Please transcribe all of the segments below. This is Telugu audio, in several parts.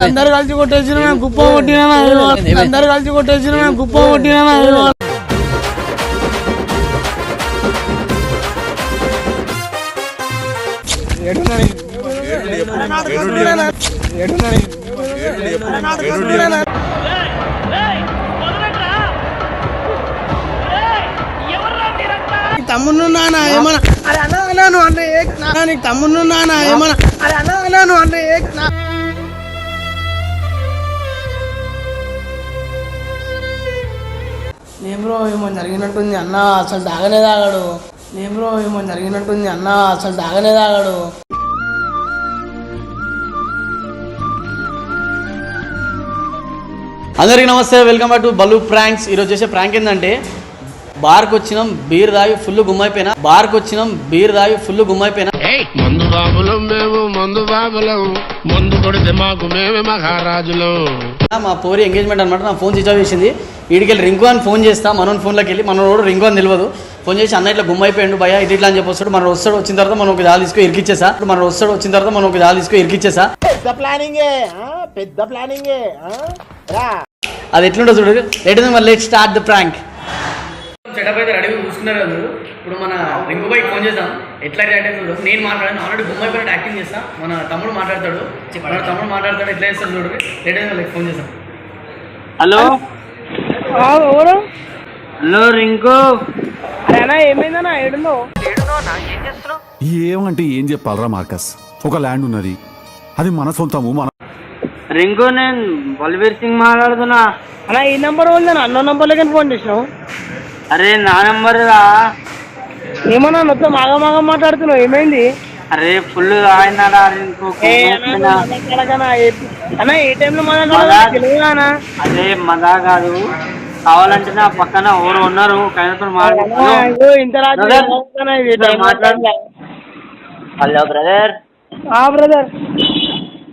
అందరు కలిసి కొట్టేసిన మేము కుప్ప కొట్టినా అందరు కలిసి కొట్టేసిన మేము కుప్ప కొట్టినా తమ్ముడు నాన్న ఏమన్నా అరే అన్న అన్నా నువ్వు అన్న ఏ నా నీకు తమ్ముడు నాన్న ఏమన్నా అరే అన్న అన్నా నువ్వు అన్న ఏ బ్రో ఏమో జరిగినట్టుంది అన్న. అసలు తాగనే తాగాడు నేను బ్రో ఏమో జరిగినట్టుంది అన్న. అసలు తాగనే తాగాడు అందరికీ నమస్తే. Welcome back to Balu pranks. ఈరోజు చేసే ప్రాంక్ ఏంటంటే బార్కి వచ్చినాం బీర్ తాగి ఫుల్ గుమ్మైపోయినా. బార్కి వచ్చినాం బీర్ తాగి ఫుల్ గుమ్మైపోయినా. బాబులం మేము మందు బాబులం. మందు కొడితే మాకు మేమే మహారాజులం. మా పోరి ఎంగేజ్మెంట్ అనమాట నా ఫోన్ స్విచ్ ఆఫ్ చేసింది. వీడికి రింకు అని ఫోన్ చేస్తా మనోని ఫోన్లోకి వెళ్ళి మనోడు రింకు అని తెలియదు ఫోన్ చేసి అన్న ఇట్లా గుమ్మైపోయాడు భయ ఇటు ఇట్లా అని చెప్పి వస్తాడు మనం వస్తాడు వచ్చిన తర్వాత మనం ఒక జాలి తీసుకో ఇరికిచ్చేసా. మనం వస్తాడు వచ్చిన తర్వాత మనం ఒక జాలి తీసుకో ఇరికిచ్చేసా. అది ఎట్లుంటో చూడు. లెట్ మళ్ళీ లెట్ స్టార్ట్ ద ప్రాంక్ అయితే రెడీగా చూసుకున్నారు. ఇప్పుడు మన రింకు బైక్ ఫోన్ చేద్దాం. ఎట్లా రియాక్ట్ అవుతుందో నేను మాట్లాడాను ఆల్రెడీ గుమ్మైపోయినట్టు యాక్టింగ్ చేస్తా. మన తమ్ముడు మాట్లాడతాడు. మన తమ్ముడు మాట్లాడతాడు ఎట్లా చేస్తాడు చూడు. లేట్ ఫోన్ చేస్తాం. హలో? ఎవరు? హలో రింకు. అరే అన్న ఏమైందన్నా ఏడుందో ఏమంటే ఏం చెప్పాలరా మార్కస్? ఒక ల్యాండ్ ఉన్నది. అది మన సొంతము మన రింకు నేను బల్వీర్ సింగ్ మాట్లాడుతున్నా. అన్న ఈ నంబర్ ఉందన్న అన్నో నంబర్లకి ఫోన్ చేసినావు? అరే నా నంబర్ రా. ఏమన్నా మొత్తం మాగా మాగా మాట్లాడుతున్నావు? ఏమైంది? అరే ఫుల్ ఆయనరా రింకు ఏ అన్న, టైంలో అదే మజా కాదు. కావాలంటే నా పక్కన ఎవరు ఉన్నారు. హలో బ్రదర్ ఆ బ్రదర్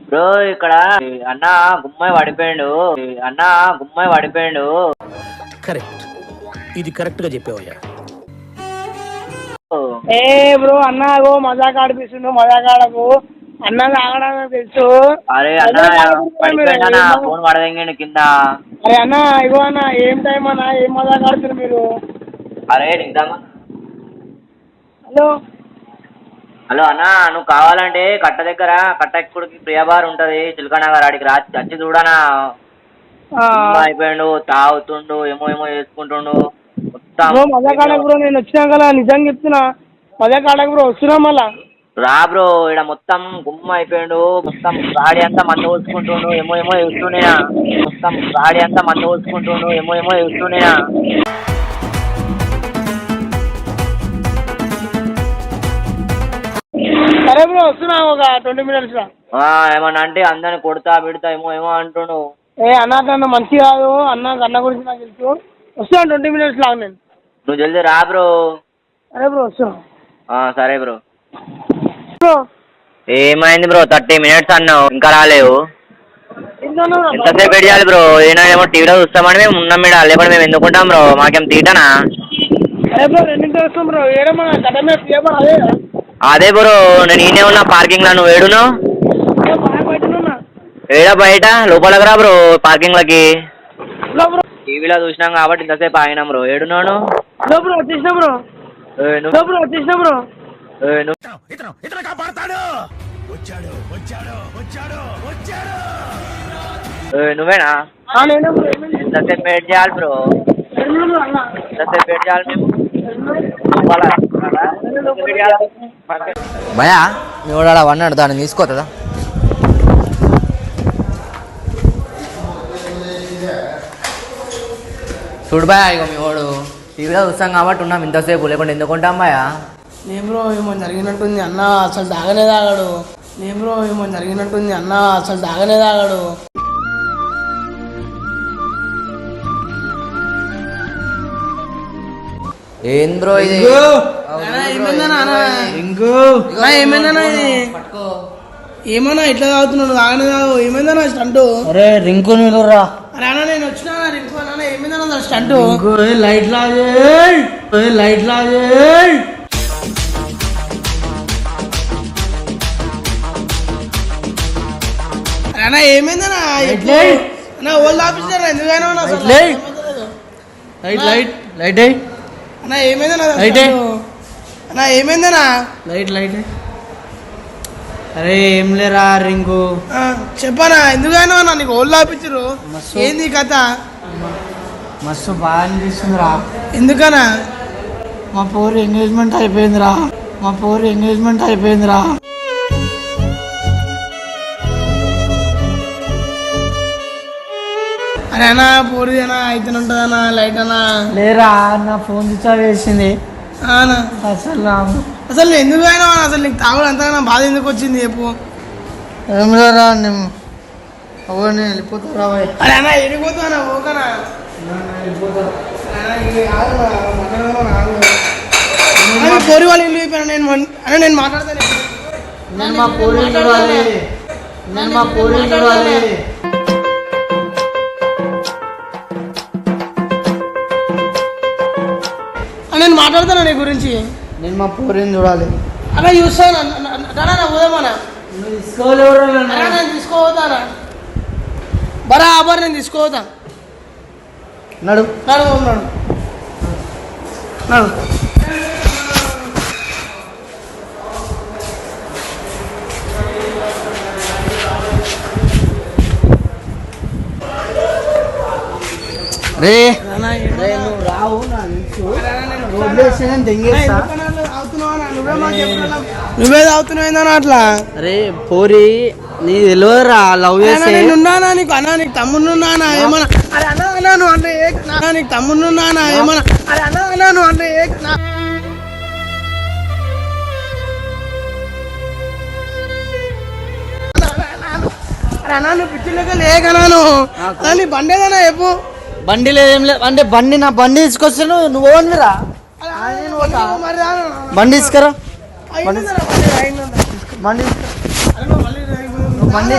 బ్రో ఇక్కడ అన్న గుమ్మాయి పడిపోయాడు అన్న గుమ్మాయి పడిపోయాడు కరెక్ట్ ఇది కరెక్ట్గా చెప్పావయ్యా. ఏ బ్రో అన్న గో మజాక్ ఆడిపిస్తుండు మజాక్ ఆడకు. అన్న తాగడం తెలుసు. అరే అన్న ఫోన్ పడదండి కింద? అరే అన్న ఇగో అన్న ఏం టైం అన్న ఏం మజాక్ ఆడుతున్నారు మీరు? అరే నిజమా హలో. హలో అన్న నువ్వు కావాలంటే కట్ట దగ్గర కట్ట ఎక్కుడికి ప్రియబార్ ఉంటది చిలకనగర్ ఆడికి రా వచ్చి చూడనా? అయిపోయాడు తాగుతుండు ఏమో ఏమో చేసుకుంటుండు. బ్రో మజాక్ ఆడకు బ్రో నేను వచ్చినా కదా నిజంగా చెప్తున్నా. మజాక్ ఆడకు బ్రో వస్తున్నా మళ్ళా. రా బ్రో ఇక్కడ మొత్తం గుమ్మ అయిపోయాడు. మొత్తం గాడి అంతా మంద పోసుకుంటుండు. ఏమో ఏమో వేస్తున్నాయా మొత్తం గాడి అంతా మంద పోసుకుంటుండు. ఏమో ఏమో వేస్తున్నాయా సరే బ్రో వస్తున్నా ఒక ట్వంటీ మినిట్స్లో. ఆ, ఏమన్నా అంటే అందరిని కొడతా పెడతా ఏమో ఏమో అంటుండు. ఏ అన్న కన్నా మంచి కాదు. అన్న అన్న గురించి నాకు తెలుసు. వస్తున్నా ట్వంటీ మినిట్స్ లాగా నేను. నువ్వు జల్దీ రా బ్రో సరే బ్రో వస్తున్నా. సరే బ్రో బ్రో ఏమైంది బ్రో థర్టీ మినిట్స్ అన్నావు ఇంకా రాలేవు. ఎంతసేపు వెయిట్ చేయాలి బ్రో ఏమో టీవీలో చూస్తామని మేము ఉన్నాం మేడం. లేకపోతే మేము ఎందుకుంటాం బ్రో మాకేం తీటనా అరే అదే బ్రో నేను ఈయనే ఉన్నా పార్కింగ్లో. నువ్వు ఏడును ఏడ బయట? లోపలికి రా బ్రో పార్కింగ్ లకి. టీవీలో చూసినాం కాబట్టి ఇంతసేపు ఆగినాం బ్రో. ఏడున్నాను హలో బ్రో వచ్చేసిన బ్రో. నువ్వు? బ్రో వచ్చేసిన బ్రో. ఏ, నువ్వు? ఇతను ఇతను కాపాడతాడు. వచ్చాడు వచ్చాడు వచ్చాడు వచ్చాడు. ఏ, నువ్వేనా? ఆ, నేనే బ్రో ఏమైంది? ఇంతసేపు వెయిట్ చేయాలి బ్రో. ఏమైంది బ్రో అన్న? ఇంతసేపు వెయిట్ చేయాలి మేము. భయా? వాడు అన్నాడు దాన్ని తీసుకోతుందా చూడు భయ ఇక మీ వాడు. టీవీలో చూస్తాం కాబట్టి ఉన్నాం ఇంతసేపు లేకుంటే ఎందుకు ఉంటాం భయ నేను బ్రో ఏమో జరిగినట్టుంది అన్న అసలు తాగనే తాగాడు నేను బ్రో ఏమో జరిగినట్టుంది అన్న అసలు తాగనే తాగాడు ఏం బ్రో ఇది? ఏమన్నా ఇట్లా తాగుతున్నాడు? తాగనే తాగు. ఏమైందన్నా స్టంట్ అరే రింకు రా అరే అన్న నేను వచ్చినా రింకు అన్న ఏమైందన్నా స్టంట్ లైట్ లాగే లైట్ లాగే అన్న ఏమైందన్నా. అన్న ఓల్డ్ ఆఫీసర్ ఎందుకైనా. లైట్ లైట్ లైట్ అన్న ఏమైందన్నా? అయితే. అన్న ఏమైందన్నా లైట్ లైట్ అరే ఏం లేరా రింగు? చెప్పనా? ఎందుకైనా ఉన్నా నీకు ఆఫీసరు మస్తు. ఏంది కథ? మస్తు బాగా అనిపిస్తుందిరా. ఎందుకనా? మా పోరు ఎంగేజ్మెంట్ అయిపోయిందిరా. మా పోరు ఎంగేజ్మెంట్ అయిపోయిందిరా. అరే అన్న పోరి అన్న అయితే ఉంటుందన్నా లైట్ అన్నా. లేరా నా ఫోన్ వేసింది అన్నా అసలు అసలు ఎందుకు అయినా అసలు నీకు తాగుడు అంతగా బాధ ఎందుకు వచ్చింది చెప్పు. ఏం లేరా నేను అవ్వ నేను వెళ్ళిపోతారా అరే అన్న ఎడిపోతానా ఓకనా పోరి వాళ్ళు ఇల్లు అయిపోయినా నేను అన్న నేను మాట్లాడతాను. నేను మా పోరు నేను మా పోరు చూడాలి అన్న, నేను మాట్లాడతాను నీ గురించి? నేను మా పోరిని చూడాలి. అన్న చూస్తాను అన్న పోదామన్నా? నేను తీసుకోపోతానా బరాబర్ నేను తీసుకోపోతా నడు. నడు నడు. నడు. రే నువ్వు రావు నువ్వే తాగుతున్నావు అట్లా? అరే పోరి నీ తెలియదురా లవ్ అన్నా, చేస్తే నేను ఉన్నానా నీకు? అన్నా నీకు తమ్ముడు ఉన్నానా? ఏమన్నా అరే అన్నా అన్నా నువ్వు అంటే ఏ అన్నా నీకు తమ్ముడు ఉన్నానా? ఏమన్నా అరే అన్నా అన్నా నువ్వు అంటే ఏ అరే అన్నా నువ్వు పిచ్చిలోకి లేకనా నువ్వు అన్నా, నీ బండేదన్నా చెప్పు. బండి లేదేం లేదు అంటే బండి నా బండి తీసుకొస్తాను నువ్వు రాను. బండి తీసుకురా. బండి. బండి బండి?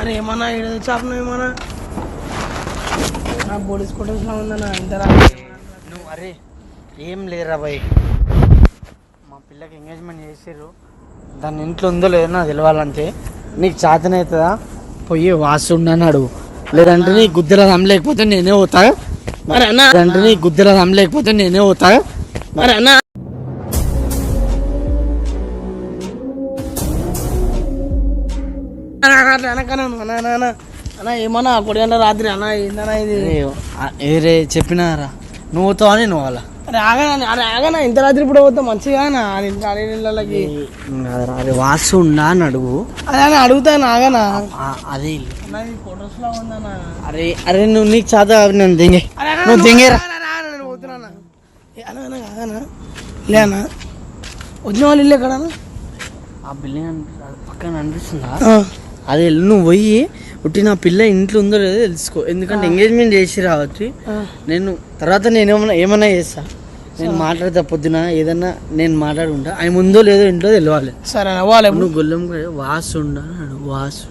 అరే ఏమన్నా ఇక్కడ చాపను ఏమన్నా? నా పోలీస్ కొట్టేసిన ఉందన్నా ఇంత నువ్వు అరే ఏం లేరా బాయ్. మా పిల్లకి ఎంగేజ్మెంట్ చేసారు దాని ఇంట్లో ఉందో లేదో నాకు తెలియాలంటే నీకు చేతనవుతుందా పోయి వాసు ఉండని అడుగు. లేదంటే నీ గుద్దెల రమ్మలేకపోతే నేనే పోతా. మరి అన్న. లేదంటే నీ గుద్దెల రమ్ లేకపోతే నేనే పోతా. మరి అన్న. ఏమన్నా కొడి గంటల రాత్రి అన్న ఏందన్నా ఇది? ఏరే చెప్పినారా? నువ్వు పోతావు అని నువ్వు అలా ఆగనా ఇంత రాత్రి ఇప్పుడు పోతే మంచిగా అరే ఇళ్ళకి అరే వాసు ఉండా అని అడుగు. అదే అడుగుతాను ఆగనా అదే అరే అరే నువ్వు నీకు చేత నేను దింగే. నువ్వు దింగేరా ఆగనా, రా, రా, నేను పోతున్నా ఏ, అన్న అన్న ఆగనా లే అన్న. వచ్చిన వాళ్ళు ఇల్లు ఎక్కడన్నా? ఆ బిల్డింగ్ పక్కన అనిపిస్తుందా? అదే నువ్వు పోయి ఉట్టి నా పిల్ల ఇంట్లో ఉందో లేదో తెలుసుకో. ఎందుకంటే ఎంగేజ్మెంట్ చేసి రావచ్చు నేను తర్వాత నేను ఏమన్నా ఏమన్నా చేస్తా. నేను మాట్లాడతా పొద్దున ఏదన్నా నేను మాట్లాడుకుంటా. ఆయన ముందో లేదో ఇంట్లో తెలియాలి సరే వాళ్ళు నువ్వు గొల్లం కూడా వాసు ఉండా అన్నాడు వాసు.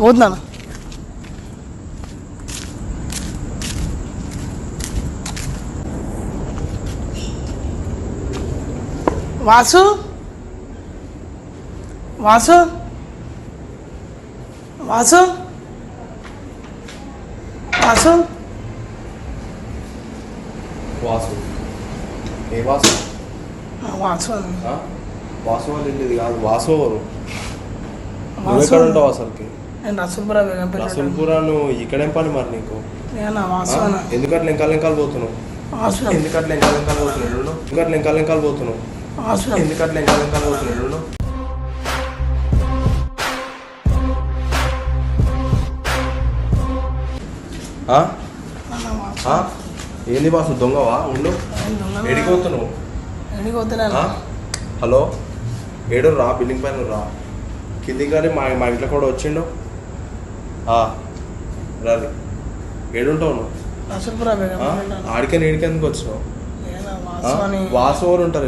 పోతున్నా వాసు? వాసు? వాసు? వాసు? వాసు. ఏ వాసు? వాసు? వాసు వాళ్ళు కాదు వాసు ఎవరు? ఎక్కడ ఉంటావు అసలుకి. రసూల్పురా నువ్వు ఇక్కడేం పని మరి నీకు? ఎందుకట్లా ఇంకా లెంకాలు పోతున్నావు. ఎందుకట్లా ఇంకా లెంకాలు పోతున్నాడు నువ్వు? ఎందుకట్లా ఇంకా లెంకాలు పోతున్నావు. ఎందుకట్లా ఇంకా లెంకాలు పోతున్నాడు ఏంది బాసు దొంగవా? ఉండు. ఆ? హలో? ఏడు రా బిల్డింగ్ పైన రా. కిందికి కానీ మా మా ఇంట్లో కూడా వచ్చిండు. రాలి ఏడుంటావు నువ్వు? అసలు ఆ? ఆడికే నీడికి ఎందుకు వచ్చినావు? వాసు ఎవరు ఉంటారు?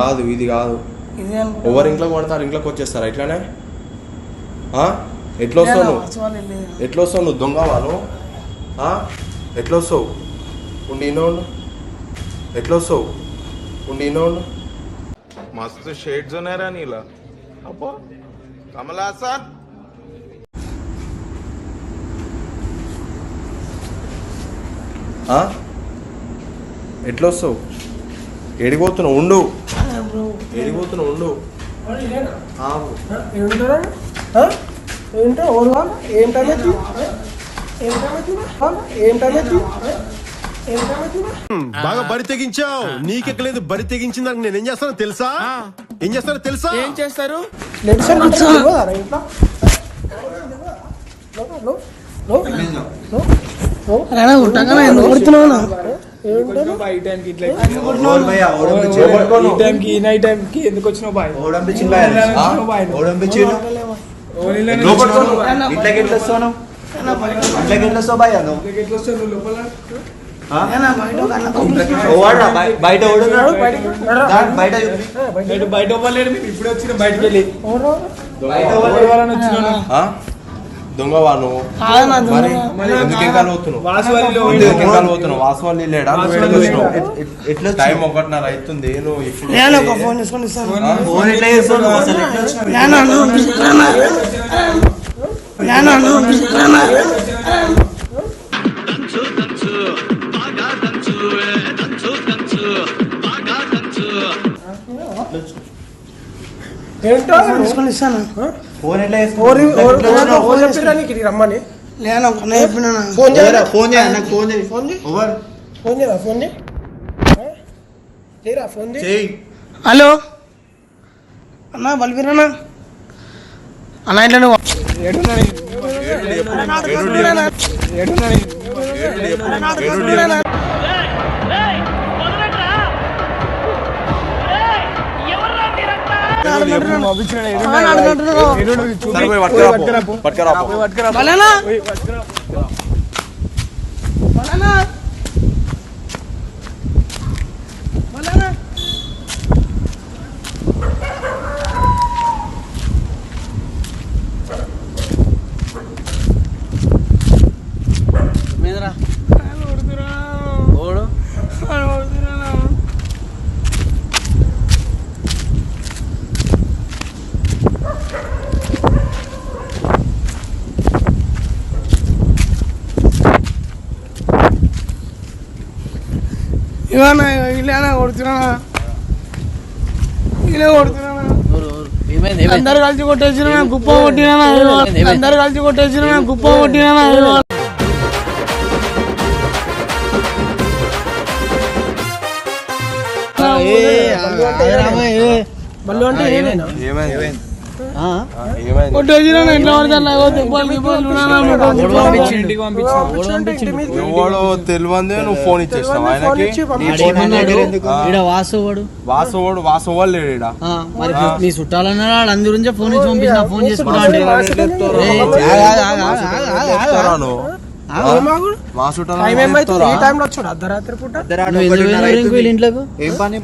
కాదు ఇది కాదు. ఎవరు ఇంట్లోకి పడతారు ఇంట్లోకి వచ్చేస్తారా. ఇట్లానే ఆ? ఎట్లా వస్తావు నువ్వు? ఎట్లా వస్తావు నువ్వు? దొంగవా నువ్వు? ఎట్లా వస్తావు? ఉండి ఇన్నోండు ఎట్లా వస్తావు? ఉండి ఇన్నోండు మస్తు షేడ్స్ ఉన్నారా నీలా. అబ్బో. కమలా సార్ ఎట్లా వస్తావు? ఎడిపోతున్నావు ఉండు. ఎడిపోతున్నావు ఉండు. ఏంటో ఏంటో? ఏంటో? బాగా బరి తెగించావు నీకెక్కలేదు బరి తెగించిన దానికి నేను ఏం చేస్తానో తెలుసా ఏం చేస్తానో తెలుసా ఏం చేస్తారు లెడ్సన్ అంటే తెలియదారా ఇంట్లో? లో, లో, లో, లో. ఏనా, బయట దొంగ. వాసవాళ్ళు లేడా? ఎట్లా టైం ఒకటిన్నర అవుతుంది. నువ్వు ఇప్పుడు నేను ఒక ఫోన్ చేసుకొని ఎట్లా ఏంటో? ఇస్తాను? ఫోన్ ఎట్లా? ఫోన్ రమ్మని. నేను ఒక అన్న చెప్పినా ఫోన్ చేయరా? ఫోన్ చేయ నాకు ఫోన్ చేయి. ఫోన్ చేయి. ఓవర్. ఫోన్ చేయరా ఫోన్ చేయి? చేయరా ఫోన్ చేయి? చేయి. హలో? అన్న బలిపిరానా అన్న ఇట్లా నువ్వు పట్టుకురా. పట్టుకురా. ఇవాళ ఇలానా కొడుతున్నానా ఇలా కొడుతున్నానా అందరు కలిసి కొట్టేసిన గుప్ప కొట్టినా. అందరు కలిసి కొట్టేసిన గుప్ప కొట్టినా. బల్లు అంటే ఏమైనా ఎవడో తెలివందే నువ్వు ఫోన్ ఇచ్చేస్తావు ఆయనకి ఏమన్నాడు ఈడ వాసు వాడు వాసోడు వాసోవాళ్ళు లేడు. ఆ, మరి మీ ఫోన్ ఇచ్చి పంపించిన ఫోన్ నువ్వు మా చుట్టాలు ఈ టైంలో వచ్చాడు అర్ధరాత్రి పూట ఇంట్లోకి ఏం పని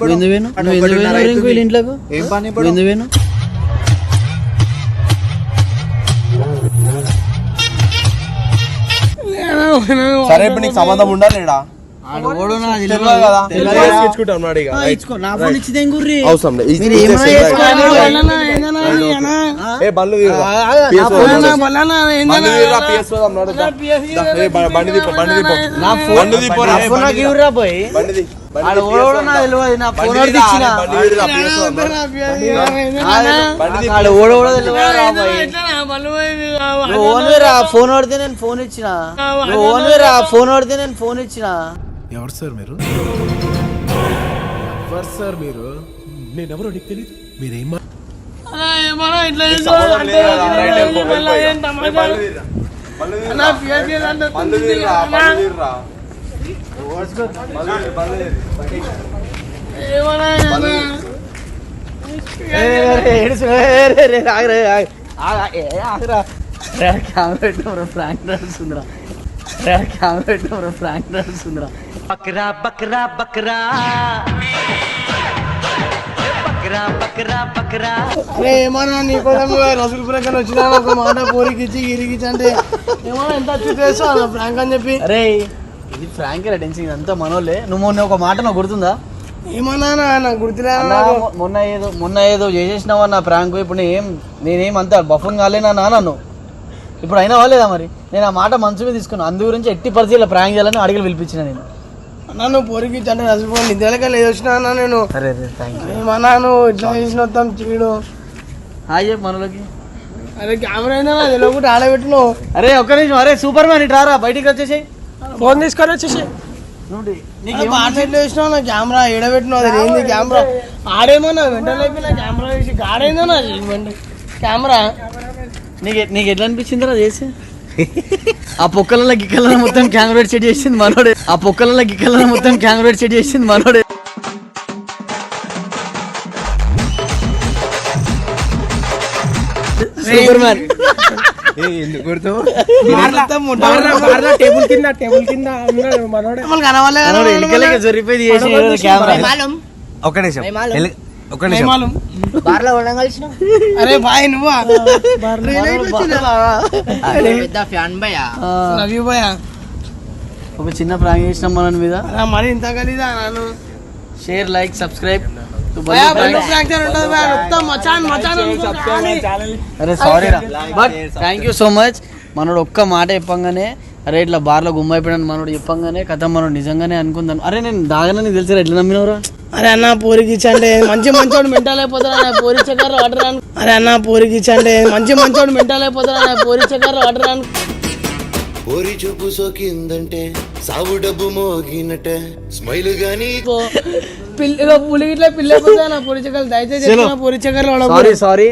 ఇంట్లోకి ఏం పని సరే ఇప్పుడు నీకు సంబంధం ఉండాలి అవసరం లేదు. ఏ బండ్లు. ఫోన్ బండ్లు తీయరా, PS పోదాం, నడు, దా. దా, ఏ, బ- బండి తీపో బండి తీపో నా ఫోన్ బండి తీపో నా రా, ఫోన్ నాకు బండి తీ. ఇవ్వరా పోయి బండి తీ. బండి ఆడు తీ, ఓడు PS ఓడు నాకు పోదాం. తెలియదు నా ఫోన్ బండి వాడికి తీరా, ఇచ్చిన బండి తీరా, PS పోదాం, నడు. బండి తీ. ఆడు ఓడు ఓడు తెలియదు రా పోయి నువ్వు ఓన్ వేరా ఫోన్ వాడితే నేను ఫోన్ ఇచ్చిన ఫోన్ వాడితే నేను ఫోన్ ఇచ్చిన ఎవరు సార్ మీరు ఎవరు సార్ మీరు నేనెవరో నీకు తెలియదు మీరేం కెమెరా పెట్టినప్పుడు ఫ్రాంక్ నడుస్తుందిరా బక్రా బక్రా బక్రా. ఏమన్నా నీకోసం రసూల్ ప్రకారం వచ్చినా ఒక మాట పోరికి ఇచ్చి గిరికిచ్చి అంటే ఏమన్నా ఎంత అచ్చు చేస్తావు ఫ్రాంక్ అని చెప్పి. అరే ఇది ఫ్రాంక్ టెన్షన్ ఇదంతా మనోళ్ళే. నువ్వు మొన్న ఒక మాట నాకు గుర్తుందా? ఏమన్నా నా- నాకు. మొ- మొన్న ఏదో మొన్న ఏదో చేసేసినావు అన్న ప్రాంక్ ఇప్పుడు నేనేం నేనేం అంత బఫన్ కాలేనా నా నన్ను? ఇప్పుడు అయినా వాళ్ళేదా మరి? నేను ఆ మాట మనసు మీద తీసుకున్నాను అందు గురించి ఎట్టి పరిస్థితుల్లో ప్రాంక్ చేయాలని అడిగి పిలిపించిన నేను. అన్నా నువ్వు పోరికి అంటే ఫోన్ నిద్రలకే అన్నా నేను. సరే రే థ్యాంక్ యూ ఏమన్నా నువ్వు ఇట్లా చేసిన వస్తాం చీడు. హాయ్ చెప్పు మనలోకి. అరే కెమెరా అయినా అది లోపల ఆడబెట్టు నువ్వు అరే ఒక్క నిమిషం అరే సూపర్ మ్యాన్ ఇటు రారా బయటికి వచ్చేసి ఫోన్ తీసుకొని వచ్చేసి నీకు ఎట్లా వేసినావు నా కెమెరా ఎడబెట్టినావు అది ఏంది కెమెరా ఆడేమన్నా వెంటనే అయిపోయినా కెమెరా వేసి ఆడేందన్నా కెమెరా నీకు నీకు ఎట్లా అనిపించిందిరా చేసి? ఆ పొక్కలలో గిక్కలలో మొత్తం కెమెరా సెట్ చేసింది మనోడే. ఆ పొక్కలలో గిక్కలలో మొత్తం కెమెరా సెట్ చేసింది మనోడే. సూపర్ మ్యాన్ టేబుల్ కింద టేబుల్ కింద మనోడే. కనవాలే మనోడు ఎలికలకి జరిపోయి చేసి కెమెరా ఒక్క నిమిషం ఎల్లి- ఒక్క నిమిషం. బార్లో ఉండడం కలిసిన. అరే బాయ్ నువ్వా? పెద్ద ఫ్యాన్ భయ లవ్ యూ బాయ్ ఒక చిన్న ప్రాంక్ చేసినాం మన మీద. మరి ఇంత కలిదా నన్ను? Share like subscribe. అరే సారీ రా. But thank you so much మనోడు ఒక్క మాట చెప్పంగానే అరే ఇట్లా బార్లో గుమ్మైపోయాడు మనోడు చెప్పంగానే కథ మనోడు నిజంగానే అనుకుందాను అరే నేను దాగానని తెలుసు ఎట్లా నమ్మినవరా? అరే అన్న పోరికి ఇచ్చంటే మంచి మంచోడు మెంటల్ అయిపోతారా నా పోరి చక్కర్లు వాడరాను అరే అన్న పోరికి ఇచ్చంటే మంచి మంచోడు మెంటల్ అయిపోతారా నా పోరి చక్కర్లు వాడరాను ఓరి చూపు సోకిందంటే సావు డబ్బు మోగినట్టే. స్మైల్ గాని పిల్ల పులి ఇట్లా పిల్ల అయిపోతా నా పోరి చక్కర్లు దయచేసి పోరి చక్కర్లు. Sorry sorry.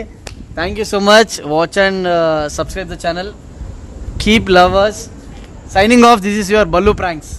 Thank you so much watch and subscribe the channel keep lovers signing off this is your Ballu pranks